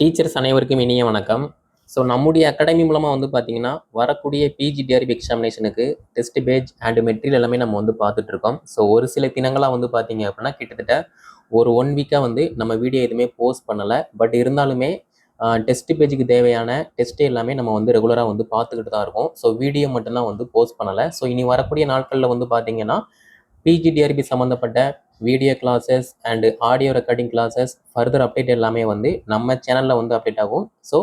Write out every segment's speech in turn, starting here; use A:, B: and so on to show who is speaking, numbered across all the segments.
A: Teachers அனைவருக்கும் இனிய வணக்கம். ஸோ நம்முடைய அகாடமி மூலமாக வந்து பார்த்தீங்கன்னா வரக்கூடிய பிஜிடிஆர்பி எக்ஸாமினேஷனுக்கு டெஸ்ட் பேஜ் அண்ட் மெட்டீரியல் எல்லாமே நம்ம வந்து பார்த்துட்ருக்கோம் ஸோ ஒரு சில தினங்களாக வந்து பார்த்தீங்க அப்படின்னா கிட்டத்தட்ட ஒரு ஒன் வீக்காக வந்து நம்ம வீடியோ எதுவுமே போஸ்ட் பண்ணலை. பட் இருந்தாலுமே டெஸ்ட் பேஜுக்கு தேவையான டெஸ்ட் எல்லாமே நம்ம வந்து ரெகுலராக வந்து பார்த்துக்கிட்டு தான் இருக்கோம். ஸோ வீடியோ மட்டும்தான் வந்து போஸ்ட் பண்ணலை. ஸோ இனி வரக்கூடிய நாட்களில் வந்து பார்த்தீங்கன்னா பிஜிடிஆர்பி சம்மந்தப்பட்ட video classes and audio recording classes further update எல்லாமே வந்து நம்ம சேனலில் வந்து அப்டேட் ஆகும். ஸோ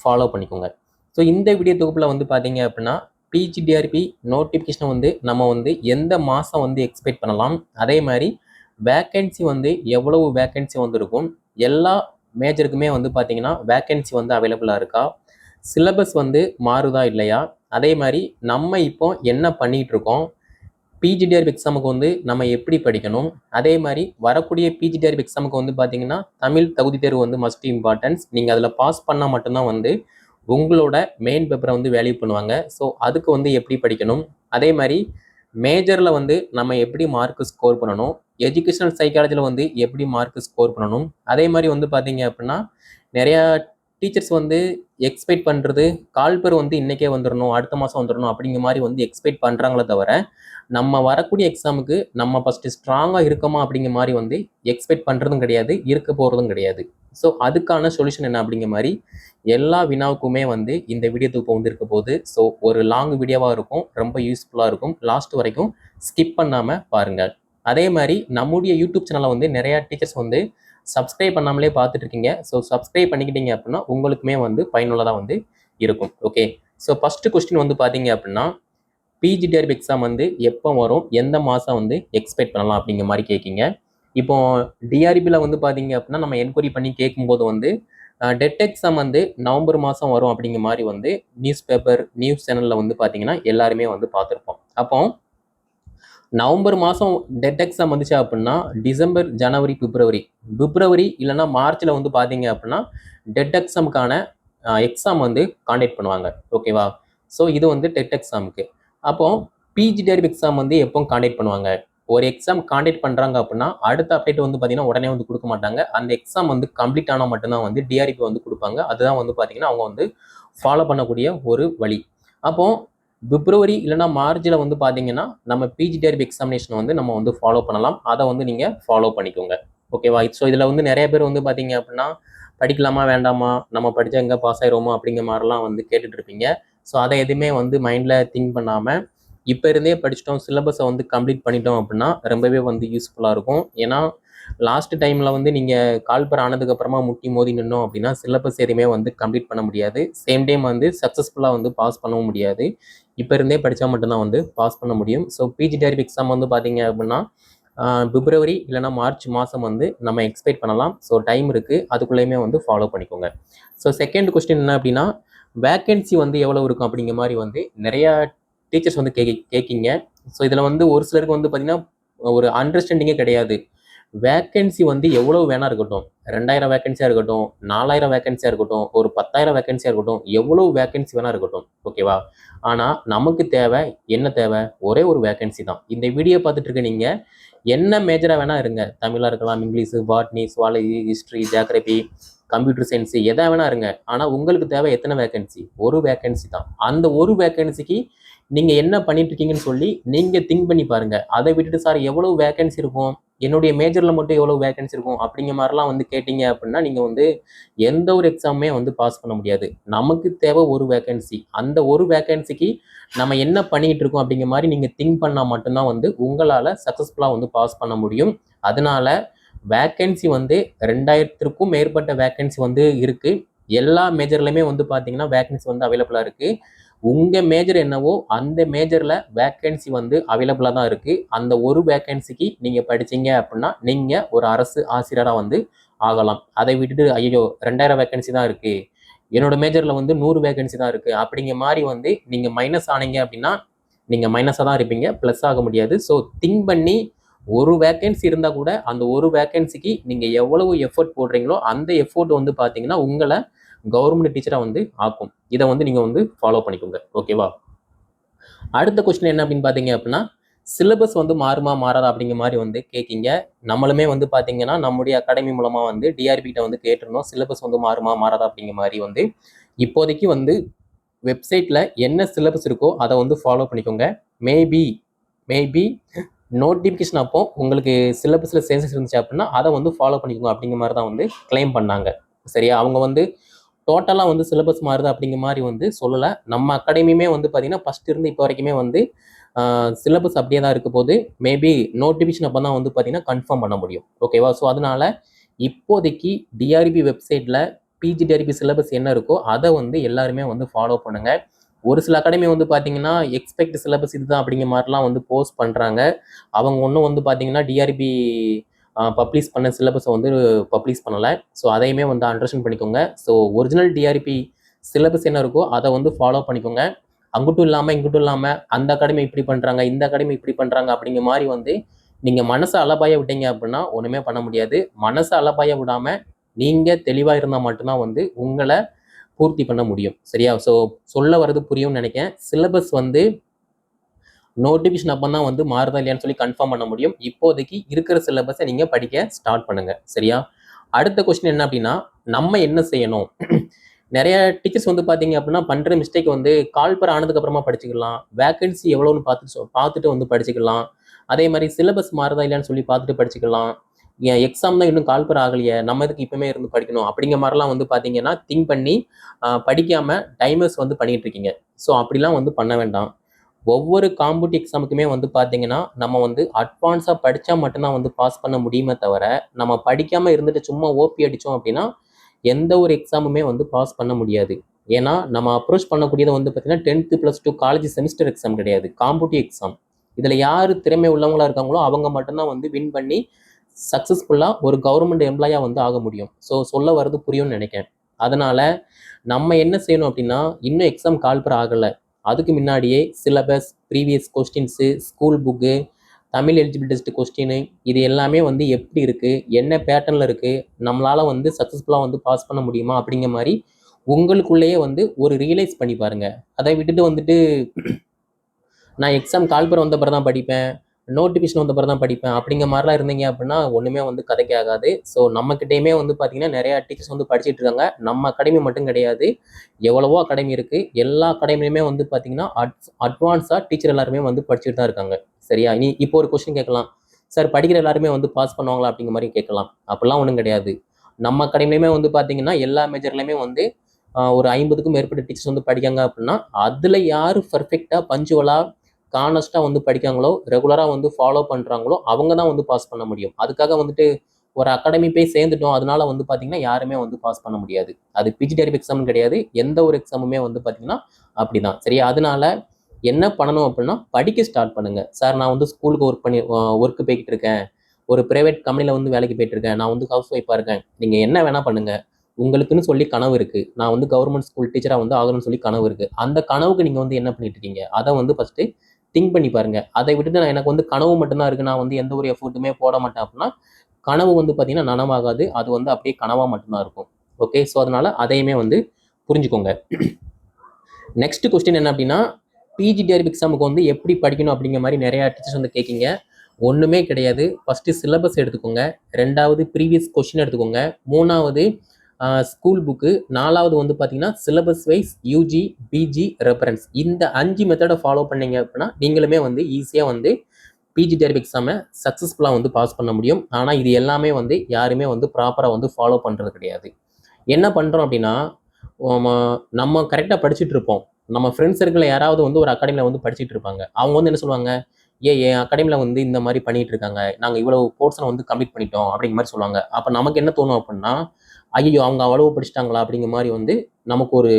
A: ஃபாலோ பண்ணிக்கோங்க. ஸோ இந்த வீடியோ தொகுப்பில் வந்து பார்த்தீங்க அப்படின்னா பிஜிடிஆர்பி நோட்டிஃபிகேஷன் வந்து நம்ம வந்து எந்த மாதம் வந்து எக்ஸ்பெக்ட் பண்ணலாம்? அதே மாதிரி வேக்கன்சி வந்து எவ்வளவு வேக்கன்சி வந்து இருக்கும் எல்லா மேஜருக்குமே வந்து பார்த்திங்கன்னா வேக்கன்சி வந்து அவைலபிளாக இருக்கா? சிலபஸ் வந்து மாறுதா இல்லையா? அதே மாதிரி நம்ம இப்போ என்ன பண்ணிகிட்ருக்கோம் பிஜிடிஆர்பி எக்ஸாமுக்கு வந்து நம்ம எப்படி படிக்கணும்? அதே மாதிரி வரக்கூடிய பிஜிடிஆர்பி எக்ஸாமுக்கு வந்து பார்த்தீங்கன்னா தமிழ் தகுதி தேர்வு வந்து மஸ்ட் இம்பார்ட்டன்ஸ் நீங்கள் அதில் பாஸ் பண்ணால் மட்டும்தான் வந்து உங்களோட மெயின் பேப்பரை வந்து வேல்யூ பண்ணுவாங்க. ஸோ அதுக்கு வந்து எப்படி படிக்கணும்? அதே மாதிரி மேஜரில் வந்து நம்ம எப்படி மார்க் ஸ்கோர் பண்ணணும்? எஜுகேஷனல் சைக்காலஜியில் வந்து எப்படி மார்க் ஸ்கோர் பண்ணணும்? அதே மாதிரி வந்து பார்த்தீங்க அப்படின்னா நிறையா டீச்சர்ஸ் வந்து எக்ஸ்பெக்ட் பண்ணுறது கால்பர் வந்து இன்றைக்கே வந்துடணும் அடுத்த மாதம் வந்துடணும் அப்படிங்கிற மாதிரி வந்து எக்ஸ்பெக்ட் பண்ணுறாங்களே தவிர நம்ம வரக்கூடிய எக்ஸாமுக்கு நம்ம ஃபஸ்ட்டு ஸ்ட்ராங்காக இருக்கோமா அப்படிங்கிற மாதிரி வந்து எக்ஸ்பெக்ட் பண்ணுறதும் கிடையாது இருக்க போகிறதும் கிடையாது. ஸோ அதுக்கான சொல்யூஷன் என்ன அப்படிங்கிற மாதிரி எல்லா வினாவுக்குமே வந்து இந்த வீடியோ தொகுப்பு வந்து இருக்க போகுது ஸோ ஒரு லாங் வீடியோவாக இருக்கும் ரொம்ப யூஸ்ஃபுல்லாக இருக்கும். லாஸ்ட் வரைக்கும் ஸ்கிப் பண்ணாமல் பாருங்கள் அதே மாதிரி நம்முடைய யூடியூப் சேனலை வந்து நிறையா டீச்சர்ஸ் வந்து சப்ஸ்கிரைப் பண்ணாமலே பார்த்துட்டு இருக்கீங்க ஸோ சப்ஸ்கிரைப் பண்ணிக்கிட்டீங்க அப்படின்னா உங்களுக்குமே வந்து பயனுள்ளதாக வந்து இருக்கும். ஓகே ஸோ ஃபஸ்ட்டு கொஸ்டின் வந்து பார்த்தீங்க அப்படின்னா பிஜிடிஆர்பி எக்ஸாம் வந்து எப்போ வரும்? எந்த மாதம் வந்து எக்ஸ்பெக்ட் பண்ணலாம் அப்படிங்கிற மாதிரி கேட்கிங்க. இப்போ டிஆர்பியில் வந்து பார்த்தீங்க அப்படின்னா நம்ம என்கொயரி பண்ணி கேட்கும்போது வந்து டெட் எக்ஸாம் வந்து நவம்பர் மாதம் வரும் அப்படிங்கிற மாதிரி வந்து நியூஸ் பேப்பர் நியூஸ் சேனலில் வந்து பார்த்தீங்கன்னா எல்லாருமே வந்து பார்த்துருப்போம். அப்போ நவம்பர் மாதம் டெட் எக்ஸாம் வந்துச்சு அப்படின்னா டிசம்பர் ஜனவரி பிப்ரவரி. பிப்ரவரி இல்லைன்னா மார்ச்சில் வந்து பார்த்தீங்க அப்படின்னா டெட் எக்ஸாமுக்கான எக்ஸாம் வந்து காண்டக்ட் பண்ணுவாங்க. ஓகேவா ஸோ இது வந்து டெட் எக்ஸாமுக்கு அப்போ பிஜிடிஆர்பி எக்ஸாம் வந்து எப்போ காண்டக்ட் பண்ணுவாங்க. ஒரு எக்ஸாம் காண்டக்ட் பண்ணுறாங்க அப்படின்னா அடுத்த அப்டேட் வந்து பார்த்தீங்கன்னா உடனே வந்து கொடுக்க மாட்டாங்க. அந்த எக்ஸாம் வந்து கம்ப்ளீட் ஆனால் மட்டும்தான் வந்து டிஆர்பி வந்து கொடுப்பாங்க. அதுதான் வந்து பார்த்தீங்கன்னா அவங்க வந்து ஃபாலோ பண்ணக்கூடிய ஒரு வழி. அப்போது பிப்ரவரி இல்லைனா மார்ச்சில் வந்து பார்த்தீங்கன்னா நம்ம பிஜிடிஆர்பி எக்ஸாமினேஷன் வந்து நம்ம வந்து ஃபாலோ பண்ணலாம். அதை வந்து நீங்கள் ஃபாலோ பண்ணிக்கோங்க. ஓகேவா ஸோ இதில் வந்து நிறைய பேர் வந்து பார்த்தீங்க அப்படின்னா படிக்கலாமா வேண்டாமா? நம்ம படித்தா எங்கே பாஸ் ஆயிடுவோமா அப்படிங்கிற மாதிரிலாம் வந்து கேட்டுட்டு இருப்பீங்க. ஸோ அதை எதுவுமே வந்து மைண்டில் திங்க் பண்ணாமல் இப்போ இருந்தே படிச்சிட்டோம் சிலபஸை வந்து கம்ப்ளீட் பண்ணிட்டோம் அப்படின்னா ரொம்பவே வந்து யூஸ்ஃபுல்லாக இருக்கும். ஏன்னா லாஸ்ட் டைமில் வந்து நீங்கள் கால்பர் ஆனதுக்கப்புறமா முட்டி மோதி நின்னோம் அப்படின்னா சிலபஸ் எதுவுமே வந்து கம்ப்ளீட் பண்ண முடியாது. சேம் டைம் வந்து சக்ஸஸ்ஃபுல்லாக வந்து பாஸ் பண்ணவும் முடியாது. இப்போ இருந்தே படித்தா மட்டும்தான் வந்து பாஸ் பண்ண முடியும். ஸோ பிஜி டேரிப் எக்ஸாம் வந்து பார்த்தீங்க அப்படின்னா பிப்ரவரி இல்லைனா மார்ச் மாதம் வந்து நம்ம எக்ஸ்பெக்ட் பண்ணலாம். ஸோ டைம் இருக்குது அதுக்குள்ளேயுமே வந்து ஃபாலோ பண்ணிக்கோங்க. ஸோ செகண்ட் கொஸ்டின் என்ன அப்படின்னா வேக்கன்சி வந்து எவ்வளோ இருக்கும் அப்படிங்கிற மாதிரி வந்து நிறையா டீச்சர்ஸ் வந்து கே கேட்கிங்க ஸோ இதில் வந்து ஒரு சிலருக்கு வந்து பார்த்திங்கன்னா ஒரு அண்டர்ஸ்டாண்டிங்கே கிடையாது. வேக்கன்சி வந்து எவ்வளோ வேணா இருக்கட்டும். ரெண்டாயிரம் வேக்கன்சியாக இருக்கட்டும் நாலாயிரம் வேக்கன்சியாக இருக்கட்டும் ஒரு பத்தாயிரம் வேக்கன்சியாக இருக்கட்டும் எவ்வளோ வேக்கன்சி வேணா இருக்கட்டும். ஓகேவா ஆனால் நமக்கு தேவை என்ன தேவை? ஒரே ஒரு வேக்கன்சி தான். இந்த வீடியோ பார்த்துட்டு இருக்க நீங்கள் என்ன மேஜராக வேணா இருங்க. தமிழாக இருக்கலாம் English botany zoology history geography computer science எதாக வேணா இருங்க. ஆனால் உங்களுக்கு தேவை எத்தனை வேக்கன்சி ஒரு வேக்கன்சி தான். அந்த ஒரு வேக்கன்சிக்கு நீங்கள் என்ன பண்ணிட்டு இருக்கீங்கன்னு சொல்லி நீங்கள் திங்க் பண்ணி பாருங்கள் அதை விட்டுட்டு சார் எவ்வளோ வேக்கன்சி இருக்கும்? என்னுடைய மேஜரில் மட்டும் எவ்வளோ வேகன்சி இருக்கும் அப்படிங்கிற மாதிரிலாம் வந்து கேட்டிங்க அப்படின்னா நீங்கள் வந்து எந்த ஒரு எக்ஸாமுமே வந்து பாஸ் பண்ண முடியாது. நமக்கு தேவை ஒரு வேகன்சி அந்த ஒரு வேகன்சிக்கு நம்ம என்ன பண்ணிகிட்டு இருக்கோம் அப்படிங்கிற மாதிரி நீங்கள் திங்க் பண்ணால் மட்டும்தான் வந்து உங்களால் சக்ஸஸ்ஃபுல்லாக வந்து பாஸ் பண்ண முடியும். அதனால வேக்கன்சி வந்து ரெண்டாயிரத்திற்கும் மேற்பட்ட வேக்கன்சி வந்து இருக்குது எல்லா மேஜர்லையுமே வந்து பார்த்தீங்கன்னா வேக்கன்சி வந்து அவைலபிளாக இருக்குது உங்கள் மேஜர் என்னவோ அந்த மேஜரில் வேக்கன்சி வந்து அவைலபிளாக தான் இருக்குது அந்த ஒரு வேக்கன்சிக்கு நீங்கள் படிச்சீங்க அப்படின்னா நீங்கள் ஒரு அரசு ஆசிரியராக வந்து ஆகலாம். அதை விட்டுட்டு ஐயோ ரெண்டாயிரம் வேக்கன்சி தான் இருக்குது என்னோட மேஜரில் வந்து நூறு வேகன்சி தான் இருக்குது அப்படிங்கிற மாதிரி வந்து நீங்கள் மைனஸ் ஆனீங்க அப்படின்னா நீங்கள் மைனஸாக தான் இருப்பீங்க. ப்ளஸ் ஆக முடியாது. ஸோ திங்க் பண்ணி ஒரு வேக்கன்சி இருந்தால் கூட அந்த ஒரு வேக்கன்சிக்கு நீங்கள் எவ்வளவு எஃபோர்ட் போடுறீங்களோ அந்த எஃபோர்ட் வந்து பார்த்தீங்கன்னா உங்களை கவர்மெண்ட் டீச்சராக வந்து ஆக்கும். இதை வந்து நீங்கள் வந்து ஃபாலோ பண்ணிக்கோங்க. ஓகேவா அடுத்த கொஸ்டின் என்ன அப்படின்னு பார்த்தீங்க அப்படின்னா சிலபஸ் வந்து மாறுமா மாறாதா அப்படிங்கிற மாதிரி வந்து கேட்கிங்க நம்மளுமே வந்து பார்த்தீங்கன்னா நம்முடைய அகாடமி மூலமாக வந்து டிஆர்பிகிட்ட வந்து கேட்டிருந்தோம். சிலபஸ் வந்து மாறுமா மாறாதா அப்படிங்கிற மாதிரி வந்து இப்போதைக்கு வந்து வெப்சைட்டில் என்ன சிலபஸ் இருக்கோ அதை வந்து ஃபாலோ பண்ணிக்கோங்க. மேபி மேபி நோட்டிஃபிகேஷன் அப்போ உங்களுக்கு சிலபஸில் சேஞ்சஸ் இருந்துச்சு அப்படின்னா அதை வந்து ஃபாலோ பண்ணிக்கோங்க அப்படிங்கிற மாதிரி தான் வந்து கிளைம் பண்ணாங்க. சரியா? அவங்க வந்து டோட்டலாக வந்து சிலபஸ் மாறுது அப்படிங்கிற மாதிரி வந்து சொல்லலை. நம்ம அகாடமியுமே வந்து பார்த்தீங்கன்னா ஃபஸ்ட் இருந்து இப்போ வரைக்குமே வந்து சிலபஸ் அப்படியே தான் இருக்க போது மேபி நோட்டிஃபிகேஷன் அப்போ தான் வந்து பார்த்தீங்கன்னா கன்ஃபார்ம் பண்ண முடியும். ஓகேவா ஸோ அதனால இப்போதைக்கு டிஆர்பி வெப்சைட்டில் பிஜி டிஆர்பி சிலபஸ் என்ன இருக்கோ அதை வந்து எல்லாருமே வந்து ஃபாலோ பண்ணுங்கள் ஒரு சில அகாடமி வந்து பார்த்தீங்கன்னா எக்ஸ்பெக்ட் சிலபஸ் இதுதான் அப்படிங்கிற மாதிரிலாம் வந்து போஸ்ட் பண்ணுறாங்க அவங்க ஒன்றும் வந்து பார்த்தீங்கன்னா டிஆர்பி பப்ளிஷ் பண்ண சிலபஸை வந்து பப்ளிஷ் பண்ணலை. ஸோ அதையுமே வந்து அண்டர்ஸ்டாண்ட் பண்ணிக்கோங்க. ஸோ ஒரிஜினல் டிஆர்பி சிலபஸ் என்ன இருக்கோ அதை வந்து ஃபாலோ பண்ணிக்கோங்க. அங்கிட்டும் இல்லாமல் இங்கிட்டும் இல்லாமல் அந்த அகாடமி இப்படி பண்ணுறாங்க இந்த அகாடமி இப்படி பண்ணுறாங்க அப்படிங்கிற மாதிரி வந்து நீங்கள் மனசை அலபாய விட்டீங்க அப்படின்னா ஒன்றுமே பண்ண முடியாது. மனசை அலபாய விடாமல் நீங்கள் தெளிவாக இருந்தால் மட்டும்தான் வந்து உங்களை பூர்த்தி பண்ண முடியும். சரியா? ஸோ சொல்ல வர்றது புரியும்னு நினைக்கிறேன். சிலபஸ் வந்து நோட்டிஃபிகேஷன் அப்போ தான் வந்து மாறுதா இல்லையான்னு சொல்லி கன்ஃபார்ம் பண்ண முடியும். இப்போதைக்கு இருக்கிற சிலபஸை நீங்கள் படிக்க ஸ்டார்ட் பண்ணுங்க. சரியா? அடுத்த கொஸ்டின் என்ன அப்படின்னா நம்ம என்ன செய்யணும்? நிறைய டீச்சர்ஸ் வந்து பார்த்தீங்க அப்படின்னா பண்ணுற மிஸ்டேக் வந்து கால்பர் ஆனதுக்கப்புறமா படிச்சுக்கலாம். வேகன்சி எவ்வளோன்னு பார்த்துட்டு சொ- பார்த்துட்டு வந்து படிச்சுக்கலாம். அதே மாதிரி சிலபஸ் மாறுதா இல்லையான்னு சொல்லி பார்த்துட்டு படிச்சுக்கலாம். ஏன் எக்ஸாம் தான் இன்னும் கால்பர் ஆகலையே. நம்ம இதுக்கு இப்பவுமே இருந்து படிக்கணும்? அப்படிங்கிற மாதிரிலாம் வந்து பார்த்தீங்கன்னா திங்க் பண்ணி படிக்காமல் டைமர்ஸ் வந்து பண்ணிகிட்டு இருக்கீங்க. ஸோ அப்படிலாம் வந்து பண்ண வேண்டாம். ஒவ்வொரு காம்படிட்டிவ் எக்ஸாமுக்குமே வந்து பார்த்தீங்கன்னா நம்ம வந்து அட்வான்ஸாக படித்தா மட்டும்தான் வந்து பாஸ் பண்ண முடியுமே தவிர நம்ம படிக்காமல் இருந்துட்டு சும்மா ஓபி அடித்தோம் அப்படின்னா எந்த ஒரு எக்ஸாமுமே வந்து பாஸ் பண்ண முடியாது. ஏன்னா நம்ம அப்ரோச் பண்ணக்கூடியது வந்து பார்த்தீங்கன்னா tenth plus two college semester exam கிடையாது. காம்படிட்டிவ் எக்ஸாம் இதில் யார் திறமை உள்ளவங்களா இருக்காங்களோ அவங்க மட்டும்தான் வந்து வின் பண்ணி சக்ஸஸ்ஃபுல்லாக ஒரு கவர்மெண்ட் எம்ப்ளாயாக வந்து ஆக முடியும். ஸோ சொல்ல வர்றது புரியும்னு நினைக்கிறேன். அதனால் நம்ம என்ன செய்யணும் அப்படின்னா இன்னும் எக்ஸாம் கால்பர் ஆகலை. அதுக்கு முன்னாடியே syllabus previous questions school book Tamil eligible test question இது எல்லாமே வந்து எப்படி இருக்குது என்ன பேட்டர்னில் இருக்குது நம்மளால் வந்து சக்ஸஸ்ஃபுல்லாக வந்து பாஸ் பண்ண முடியுமா அப்படிங்கிற மாதிரி உங்களுக்குள்ளேயே வந்து ஒரு ரியலைஸ் பண்ணி பாருங்கள் அதை விட்டுட்டு வந்துட்டு நான் எக்ஸாம் கால்பர் வந்தப்பறம் தான் படிப்பேன். நோட்டிஃபிகேஷன் வந்த பிறகு தான் படிப்பேன். அப்படிங்கிற மாதிரிலாம் இருந்தீங்க அப்படின்னா ஒன்றுமே வந்து கதைக்கு ஆகாது. ஸோ நம்மக்கிட்டேயுமே வந்து பார்த்தீங்கன்னா நிறையா டீச்சர்ஸ் வந்து படிச்சுட்டு இருக்காங்க. நம்ம அகாடமி மட்டும் கிடையாது. எவ்வளவோ அகாடமி இருக்குது எல்லா அகாடமிலையுமே வந்து பார்த்தீங்கன்னா அட் அட்வான்ஸாக டீச்சர் எல்லாருமே வந்து படிச்சுட்டு தான் இருக்காங்க. சரியா? நீ இப்போ ஒரு கொஸ்டின் கேட்கலாம். சார் படிக்கிற எல்லாருமே வந்து பாஸ் பண்ணுவாங்களா? அப்படிங்கிற மாதிரி கேட்கலாம். அப்படிலாம் ஒன்றும் கிடையாது. நம்ம அகாடமிலையுமே வந்து பார்த்தீங்கன்னா எல்லா மேஜர்லையுமே வந்து ஒரு ஐம்பதுக்கும் மேற்பட்ட டீச்சர்ஸ் வந்து படிக்காங்க அப்படின்னா அதில் யார் பர்ஃபெக்டாக பஞ்சுவலாக கானஸ்ட்டாக வந்து படிக்காங்களோ ரெகுலராக வந்து ஃபாலோ பண்ணுறாங்களோ அவங்க தான் வந்து பாஸ் பண்ண முடியும். அதுக்காக வந்துட்டு ஒரு அகாடமி போய் சேர்ந்துட்டோம் அதனால வந்து பார்த்தீங்கன்னா யாருமே வந்து பாஸ் பண்ண முடியாது. அது பிஜிடிஆர்பி எக்ஸாம் கிடையாது. எந்த ஒரு எக்ஸாமுமே வந்து பார்த்தீங்கன்னா அப்படிதான். சரியா? அதனால என்ன பண்ணணும் அப்படின்னா படிக்க ஸ்டார்ட் பண்ணுங்கள் சார் நான் வந்து ஸ்கூலுக்கு ஒர்க் பண்ணி ஒர்க்கு போய்கிட்டு இருக்கேன். ஒரு ப்ரைவேட் கம்பெனியில் வந்து வேலைக்கு போயிட்டு இருக்கேன். நான் வந்து ஹவுஸ் ஒய்ஃபாக இருக்கேன். நீங்கள் என்ன வேணால் பண்ணுங்கள் உங்களுக்குன்னு சொல்லி கனவு இருக்குது நான் வந்து கவர்மெண்ட் ஸ்கூல் டீச்சராக வந்து ஆகணும்னு சொல்லி கனவு இருக்குது அந்த கனவுக்கு நீங்கள் வந்து என்ன பண்ணிட்டு இருக்கீங்க? அதை வந்து ஃபஸ்ட்டு திங்க் பண்ணி பாருங்க. அதை விட்டுட்டு நான் எனக்கு வந்து கனவு மட்டும்தான் இருக்கு. நான் வந்து எந்த ஒரு எஃபோர்ட்டுமே போட மாட்டேன் அப்படின்னா கனவு வந்து பார்த்தீங்கன்னா நனவாகாது. அது வந்து அப்படியே கனவாக மட்டும்தான் இருக்கும். ஓகே ஸோ அதனால அதையுமே வந்து புரிஞ்சுக்கோங்க. நெக்ஸ்ட் கொஸ்டின் என்ன அப்படின்னா பிஜிடிஆர்பி எக்ஸாமுக்கு வந்து எப்படி படிக்கணும் அப்படிங்கிற மாதிரி நிறைய டீச்சர்ஸ் வந்து கேட்கீங்க ஒன்றுமே கிடையாது. ஃபஸ்ட்டு சிலபஸ் எடுத்துக்கோங்க. ரெண்டாவது ப்ரீவியஸ் கொஸ்டின் எடுத்துக்கோங்க. மூணாவது ஸ்கூல் புக்கு நாலாவது வந்து பார்த்தீங்கன்னா syllabus wise UG PG reference இந்த அஞ்சு மெத்தடை ஃபாலோ பண்ணீங்க அப்படின்னா நீங்களுமே வந்து ஈஸியாக வந்து பிஜி பிஜிடிஆர்பி எக்ஸாமை சக்ஸஸ்ஃபுல்லாக வந்து பாஸ் பண்ண முடியும். ஆனால் இது எல்லாமே வந்து யாருமே வந்து ப்ராப்பராக வந்து ஃபாலோ பண்ணுறது கிடையாது. என்ன பண்ணுறோம் அப்படின்னா நம்ம கரெக்டாக படிச்சுட்டு இருப்போம். நம்ம ஃப்ரெண்ட்ஸ் சர்க்கிளில் யாராவது வந்து ஒரு அகாடமியில் வந்து படிச்சுட்டு இருப்பாங்க. அவங்க வந்து என்ன சொல்லுவாங்க? ஏ என் அகாடமியில் வந்து இந்த மாதிரி பண்ணிகிட்டு இருக்காங்க. நாங்கள் இவ்வளோ போர்ட்ஸை வந்து கம்ப்ளீட் பண்ணிட்டோம். அப்படிங்கிற மாதிரி சொல்லுவாங்க. அப்போ நமக்கு என்ன தோணும் அப்படின்னா ஐயோ அவங்க அவ்வளவு படிச்சிட்டாங்களா அப்படிங்கிற மாதிரி வந்து நமக்கு ஒரு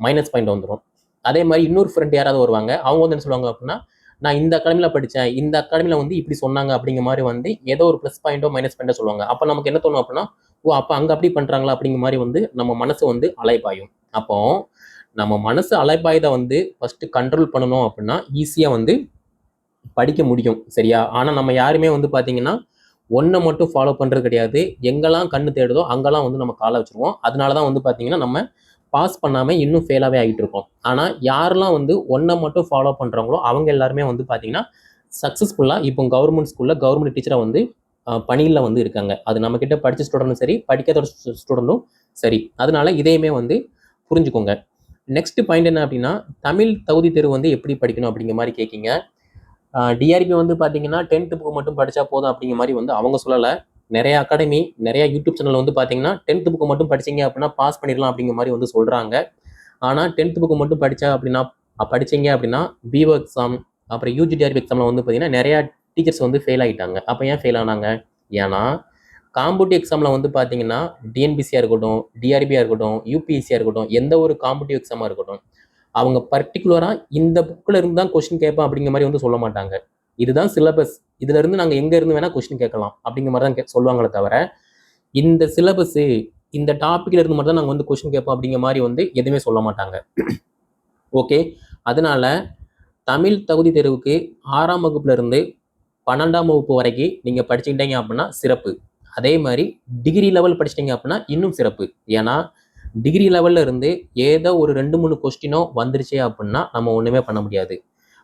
A: மைனஸ் பாயிண்ட் வந்துடும் அதே மாதிரி இன்னொரு ஃப்ரெண்ட் யாராவது வருவாங்க அவங்க வந்து என்ன சொல்லுவாங்க அப்படின்னா நான் இந்த அகாடமியில் படித்தேன் இந்த அகாடமியில் வந்து இப்படி சொன்னாங்க அப்படிங்கிற மாதிரி வந்து ஏதோ ஒரு ப்ளஸ் பாயிண்டோ மைனஸ் பாயிண்டோ சொல்லுவாங்க. அப்போ நமக்கு என்ன தோணும் அப்படின்னா ஓ அப்போ அங்கே அப்படி பண்ணுறாங்களா அப்படிங்கிற மாதிரி வந்து நம்ம மனசு வந்து அலைப்பாயும் அப்போ நம்ம மனசு அலைப்பாயதை வந்து ஃபஸ்ட்டு கண்ட்ரோல் பண்ணணும் அப்படின்னா ஈஸியாக வந்து படிக்க முடியும் சரியா? ஆனால் நம்ம யாருமே வந்து பார்த்தீங்கன்னா ஒன்றை மட்டும் ஃபாலோ பண்ணுறது கிடையாது. எங்கெல்லாம் கண்ணு தேடுதோ அங்கெல்லாம் வந்து நம்ம காலை வச்சுருவோம். அதனால தான் வந்து பார்த்தீங்கன்னா நம்ம பாஸ் பண்ணாமல் இன்னும் ஃபெயிலாகவே ஆகிட்டு இருக்கோம். ஆனால் யாரெல்லாம் வந்து ஒன்றை மட்டும் ஃபாலோ பண்ணுறாங்களோ அவங்க எல்லாருமே வந்து பார்த்தீங்கன்னா சக்ஸஸ்ஃபுல்லாக இப்போ கவர்மெண்ட் ஸ்கூலில் கவர்மெண்ட் டீச்சராக வந்து பணியில் வந்து இருக்காங்க. அது நம்மக்கிட்ட படித்த ஸ்டூடெண்ட்டும் சரி படிக்காத ஸ்டூடெண்ட்டும் சரி. அதனால இதையுமே வந்து புரிஞ்சுக்கோங்க. நெக்ஸ்ட் பாயிண்ட் என்ன அப்படின்னா தமிழ் தகுதி தேர்வு வந்து எப்படி படிக்கணும் அப்படிங்கிற மாதிரி கேட்கிங்க டிஆர்பி வந்து பார்த்தீங்கன்னா டென்த்து புக்கு மட்டும் படித்தா போதும் அப்படிங்கிற மாதிரி வந்து அவங்க சொல்லலை. நிறைய அகாடமி நிறைய யூடியூப் சேனல் வந்து பார்த்தீங்கன்னா டென்த்து புக்கு மட்டும் படிச்சீங்க அப்படின்னா பாஸ் பண்ணிடலாம் அப்படிங்கிற மாதிரி வந்து சொல்கிறாங்க ஆனால் டென்த்து புக்கு மட்டும் படித்தா அப்படின்னா படிச்சிங்க அப்படின்னா பிஓ எக்ஸாம் அப்புறம் யூஜிடிஆர்பி எக்ஸாமில் வந்து பார்த்தீங்கன்னா நிறையா டீச்சர்ஸ் வந்து ஃபெயில் ஆகிட்டாங்க அப்போ ஏன் ஃபெயில் ஆனாங்க? ஏன்னா காம்படிவ் எக்ஸாமில் வந்து பார்த்தீங்கன்னா டிஎன்பிசியாக இருக்கட்டும் டிஆர்பியாக இருக்கட்டும் யூபிஎஸ்சியாக இருக்கட்டும் எந்த ஒரு காம்படிவ் எக்ஸாமாக இருக்கட்டும் அவங்க பர்டிகுலராக இந்த புக்கில் இருந்து தான் கொஸ்டின் கேட்பேன் அப்படிங்கிற மாதிரி வந்து சொல்ல மாட்டாங்க. இதுதான் சிலபஸ் இதுல இருந்து நாங்கள் எங்கே இருந்து வேணால் கொஸ்டின் கேட்கலாம் அப்படிங்கிற மாதிரி தான் கே- சொல்லுவாங்களே தவிர இந்த சிலபஸ்ஸு இந்த டாப்பிக்கில் இருந்து மட்டும் தான் நாங்கள் வந்து கொஸ்டின் கேட்போம் அப்படிங்கிற மாதிரி வந்து எதுவுமே சொல்ல மாட்டாங்க. ஓகே அதனால தமிழ் தகுதி தேர்வுக்கு ஆறாம் வகுப்புல இருந்து பன்னெண்டாம் வகுப்பு வரைக்கும் நீங்கள் படிச்சுக்கிட்டீங்க அப்படின்னா சிறப்பு. அதே மாதிரி டிகிரி லெவல் படிச்சிட்டீங்க அப்படின்னா இன்னும் சிறப்பு. ஏன்னா டிகிரி லெவல்ல இருந்து ஏதோ ஒரு ரெண்டு மூணு கொஸ்டினோ வந்துருச்சே அப்படின்னா நம்ம ஒன்றுமே பண்ண முடியாது.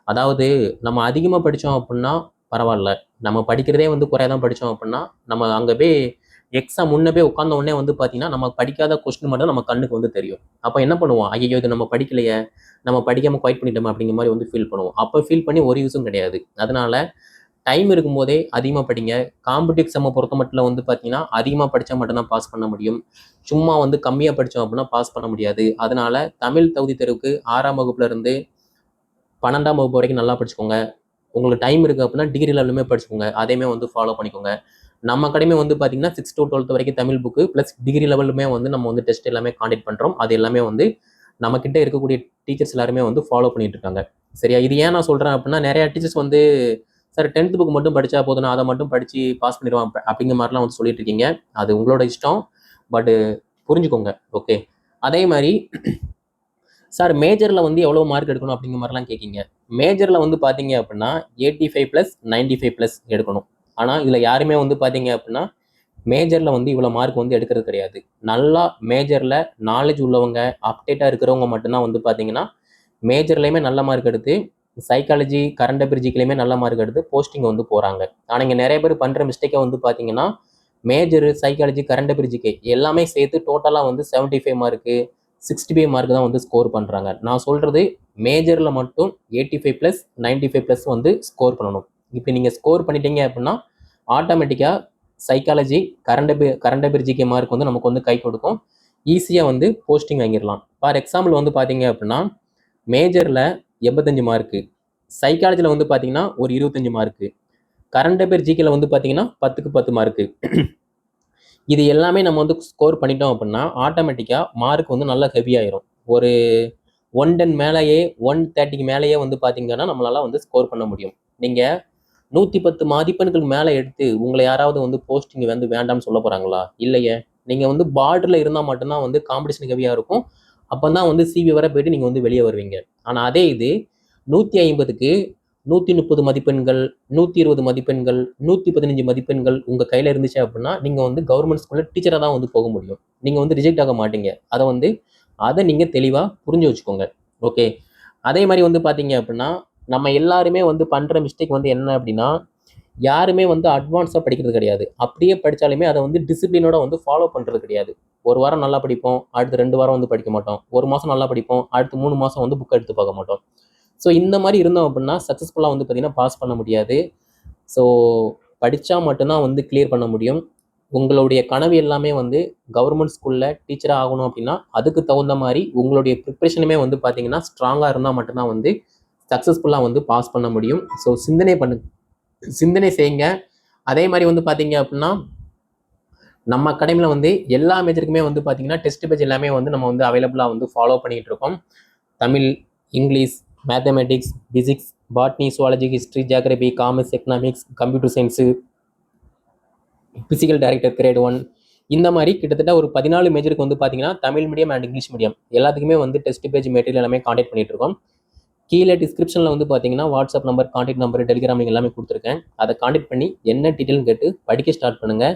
A: அதாவது நம்ம அதிகமாக படித்தோம் அப்படின்னா பரவாயில்ல. நம்ம படிக்கிறதே வந்து குறையா தான் படித்தோம் அப்படின்னா நம்ம அங்கே போய் எக்ஸாம் முன்ன போய் உட்காந்த உடனே வந்து பார்த்தீங்கன்னா நம்ம படிக்காத கொஸ்டின் மட்டும் நம்ம கண்ணுக்கு வந்து தெரியும். அப்போ என்ன பண்ணுவோம்? ஐயோ இது நம்ம படிக்கலையே. நம்ம படிக்காமல் குவைட் பண்ணிட்டோம் அப்படிங்கிற மாதிரி வந்து ஃபீல் பண்ணுவோம். அப்போ ஃபீல் பண்ணி ஒரு யூஸும் கிடையாது. அதனால டைம் இருக்கும்போதே அதிகமாக படிங்க. காம்படிவ் செம்மை பொறுத்த மட்டும் வந்து பார்த்தீங்கன்னா அதிகமாக படித்தா மட்டும்தான் பாஸ் பண்ண முடியும். சும்மா வந்து கம்மியாக படித்தோம் அப்படின்னா பாஸ் பண்ண முடியாது. அதனால் தமிழ் தகுதி தேர்வுக்கு ஆறாம் வகுப்புலேருந்து பன்னெண்டாம் வகுப்பு வரைக்கும் நல்லா படிச்சுக்கோங்க. உங்களுக்கு டைம் இருக்குது அப்படின்னா டிகிரி லெவலுமே படிச்சுக்கோங்க. அதையுமே வந்து ஃபாலோ பண்ணிக்கோங்க. நம்ம அகாடமி வந்து பார்த்தீங்கன்னா சிக்ஸ் டு டுவெல்த் வரைக்கும் தமிழ் புக்கு ப்ளஸ் டிகிரி லெவலுமே வந்து நம்ம வந்து டெஸ்ட் எல்லாமே காண்டக்ட் பண்ணுறோம் அது எல்லாமே வந்து நம்மக்கிட்ட இருக்கக்கூடிய டீச்சர்ஸ் எல்லாருமே வந்து ஃபாலோ பண்ணிட்டு இருக்காங்க. சரியா? இது ஏன் நான் சொல்கிறேன் அப்படின்னா நிறையா டீச்சர்ஸ் வந்து சார் டென்த் புக் மட்டும் படித்தா போதும் நான் அதை மட்டும் படித்து பாஸ் பண்ணிடுவான் அப்படிங்கிற மாதிரிலாம் வந்து சொல்லிட்டு இருக்கீங்க அது உங்களோட இஷ்டம். பட் புரிஞ்சுக்கோங்க ஓகே அதே மாதிரி சார் மேஜரில் வந்து எவ்வளோ மார்க் எடுக்கணும் அப்படிங்கிற மாதிரிலாம் கேட்கிங்க மேஜரில் வந்து பார்த்தீங்க அப்படின்னா eighty five plus ninety five plus எடுக்கணும். ஆனால் இதில் யாருமே வந்து பார்த்தீங்க அப்படின்னா மேஜரில் வந்து இவ்வளோ மார்க் வந்து எடுக்கிறது கிடையாது. நல்லா மேஜரில் நாலேஜ் உள்ளவங்க அப்டேட்டாக இருக்கிறவங்க மட்டும்தான் வந்து பார்த்தீங்கன்னா மேஜர்லேயுமே நல்ல மார்க் எடுத்து சைக்காலஜி கரண்ட் அபிரிஜிக்கிலையுமே நல்ல மார்க் எடுத்து போஸ்டிங் வந்து போகிறாங்க ஆனால் இங்கே நிறைய பேர் பண்ணுற மிஸ்டேக்கை வந்து பார்த்தீங்கன்னா மேஜரு சைக்காலஜி கரண்ட் அபிரிஜிக்கு எல்லாமே சேர்த்து டோட்டலாக வந்து seventy five mark sixty five mark தான் வந்து ஸ்கோர் பண்ணுறாங்க நான் சொல்கிறது மேஜரில் மட்டும் eighty five plus ninety five plus வந்து ஸ்கோர் பண்ணணும். இப்போ நீங்கள் ஸ்கோர் பண்ணிட்டீங்க அப்படின்னா ஆட்டோமேட்டிக்காக சைக்காலஜி கரண்ட் அபி கரண்ட் அபிரிஜிக்கு மார்க் வந்து நமக்கு வந்து கை கொடுக்கும். ஈஸியாக வந்து போஸ்டிங் வாங்கிடலாம். ஃபார் எக்ஸாம்பிள் வந்து பார்த்தீங்க அப்படின்னா மேஜரில் எண்பத்தஞ்சு மார்க்கு சைக்காலஜியில் வந்து பார்த்தீங்கன்னா ஒரு இருபத்தஞ்சு மார்க்கு கரண்ட் அஃபேர் ஜிகேல வந்து பார்த்தீங்கன்னா பத்துக்கு பத்து மார்க்கு இது எல்லாமே நம்ம வந்து ஸ்கோர் பண்ணிட்டோம் அப்படின்னா ஆட்டோமேட்டிக்காக மார்க் வந்து நல்லா ஹெவியாயிரும் ஒரு ஒன் டென் மேலேயே ஒன் தேர்ட்டிக்கு மேலேயே வந்து பார்த்தீங்கன்னா நம்மளால வந்து ஸ்கோர் பண்ண முடியும். நீங்கள் நூற்றி பத்து மதிப்பெண்களுக்கு மேலே எடுத்து உங்களை யாராவது வந்து போஸ்டிங் வந்து வேண்டாம்னு சொல்ல போகிறாங்களா இல்லையே. நீங்கள் வந்து பார்டரில் இருந்தால் மட்டும்தான் வந்து காம்படிஷன் ஹெவியாக இருக்கும். அப்போ தான் வந்து சிபி வர போயிட்டு நீங்கள் வந்து வெளியே வருவீங்க. ஆனால் அதே இது நூற்றி ஐம்பதுக்கு நூற்றி முப்பது மதிப்பெண்கள் நூற்றி இருபது மதிப்பெண்கள் நூற்றி பதினஞ்சு மதிப்பெண்கள் உங்கள் கையில் இருந்துச்சு அப்படின்னா நீங்கள் வந்து கவர்மெண்ட் ஸ்கூலில் டீச்சராக தான் வந்து போக முடியும். நீங்கள் வந்து ரிஜெக்ட் ஆக மாட்டீங்க. அதை வந்து அதை நீங்கள் தெளிவாக புரிஞ்சு வச்சுக்கோங்க. ஓகே அதே மாதிரி வந்து பார்த்தீங்க அப்படின்னா நம்ம எல்லாருமே வந்து பண்ணுற மிஸ்டேக் வந்து என்ன அப்படின்னா யாருமே வந்து அட்வான்ஸாக படிக்கிறது கிடையாது. அப்படியே படித்தாலுமே அதை வந்து டிசிப்ளினோட வந்து ஃபாலோ பண்ணுறது கிடையாது. ஒரு வாரம் நல்லா படிப்போம் அடுத்து ரெண்டு வாரம் வந்து படிக்க மாட்டோம். ஒரு மாதம் நல்லா படிப்போம் அடுத்து மூணு மாதம் வந்து புக் எடுத்து பார்க்க மாட்டோம். ஸோ இந்த மாதிரி இருந்தோம் அப்படின்னா சக்ஸஸ்ஃபுல்லாக வந்து பார்த்திங்கன்னா பாஸ் பண்ண முடியாது. ஸோ படித்தா மட்டும்தான் வந்து கிளியர் பண்ண முடியும். உங்களுடைய கனவு எல்லாமே வந்து கவர்மெண்ட் ஸ்கூலில் டீச்சராக ஆகணும் அப்படின்னா அதுக்கு தகுந்த மாதிரி உங்களுடைய ப்ரிப்ரேஷனுமே வந்து பார்த்தீங்கன்னா ஸ்ட்ராங்காக இருந்தால் மட்டும்தான் வந்து சக்ஸஸ்ஃபுல்லாக வந்து பாஸ் பண்ண முடியும். ஸோ சிந்தனை பண்ணு சிந்தனை செய்யுங்க. அதே மாதிரி வந்து பார்த்தீங்க அப்படின்னா நம்ம அகாடமியில் வந்து எல்லா மேஜருக்குமே வந்து பார்த்தீங்கன்னா டெஸ்ட் பேஜ் எல்லாமே வந்து நம்ம வந்து அவைலபிளாக வந்து ஃபாலோ பண்ணிகிட்டு இருக்கோம். Tamil English mathematics physics botany zoology history geography commerce economics computer science physical director grade one இந்த மாதிரி கிட்டத்தட்ட ஒரு பதினாலு மேஜருக்கு வந்து பார்த்தீங்கன்னா Tamil medium and English medium எல்லாத்துக்குமே வந்து டெஸ்ட் பேஜ் மெட்டீரியல் எல்லாமே காண்டாக்ட் பண்ணிட்டு இருக்கோம். கீழே டிஸ்கிரிப்ஷனில் வந்து பார்த்தீங்கன்னா WhatsApp number contact number Telegram எல்லாமே கொடுத்துருக்கேன். அதை காண்டாக்ட் பண்ணி என்ன டீட்டெயில்னு கேட்டு படிக்க ஸ்டார்ட் பண்ணுங்கள்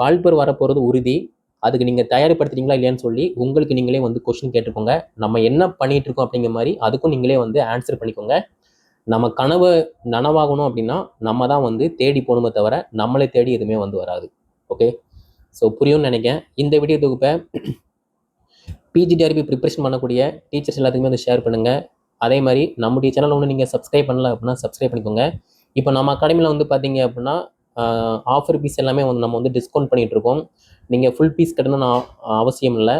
A: கால்பர் வரப்போகிறது உறுதி. அதுக்கு நீங்கள் தயார்படுத்துறீங்களா இல்லையான்னு சொல்லி உங்களுக்கு நீங்களே வந்து கொஷின் கேட்டுக்கோங்க. நம்ம என்ன பண்ணிகிட்டு இருக்கோம் அப்படிங்கிற மாதிரி அதுக்கும் நீங்களே வந்து ஆன்சர் பண்ணிக்கோங்க. நம்ம கனவு நனவாகணும் அப்படின்னா நம்ம தான் வந்து தேடி போகணுமே தவிர நம்மளே தேடி எதுவுமே வந்து வராது. ஓகே ஸோ புரியும்னு நினைக்கிறேன். இந்த வீடியோ தொகுப்பை பிஜிடிஆர்பி ப்ரிப்பரேஷன் பண்ணக்கூடிய டீச்சர்ஸ் எல்லாத்துக்குமே வந்து ஷேர் பண்ணுங்கள் அதே மாதிரி நம்முடைய சேனல் ஒன்று நீங்கள் சப்ஸ்கிரைப் பண்ணல அப்படின்னா சப்ஸ்கிரைப் பண்ணிக்கோங்க. இப்போ நம்ம அகாடமியில் வந்து பார்த்தீங்க அப்படின்னா ஆஃபர் பீஸ் எல்லாமே வந்து நம்ம வந்து டிஸ்கவுண்ட் பண்ணிகிட்ருக்கோம் நீங்கள் ஃபுல் பீஸ் கட்டணும்னு அவசியம் இல்லை.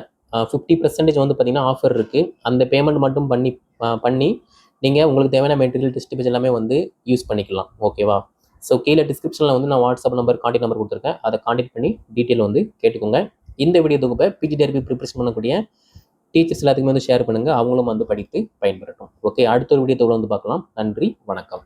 A: ஃபிஃப்டி பர்சன்டேஜ் வந்து பார்த்தீங்கன்னா ஆஃபர் இருக்குது அந்த பேமெண்ட் மட்டும் பண்ணி பண்ணி நீங்கள் உங்களுக்கு தேவையான மெட்டீரியல் டெஸ்ட் பேஜ் எல்லாமே வந்து யூஸ் பண்ணிக்கலாம். ஓகேவா ஸோ கீழே டிஸ்கிரிப்ஷனில் வந்து நான் வாட்ஸ்அப் நம்பர் கான்டெக்ட் நம்பர் கொடுத்துருக்கேன். அதை கான்டெக்ட் பண்ணி டீட்டெயில் வந்து கேட்டுக்கோங்க. இந்த வீடியோ தொகுப்பை பிஜிடிஆர்பி ப்ரிப்பரேஷன் பண்ணக்கூடிய டீச்சர்ஸ் எல்லாத்துக்குமே வந்து ஷேர் பண்ணுங்கள் அவங்களும் வந்து படித்து பயன்பெறட்டும். ஓகே அடுத்த ஒரு வீடியோ தொகுல வந்து பார்க்கலாம். நன்றி வணக்கம்.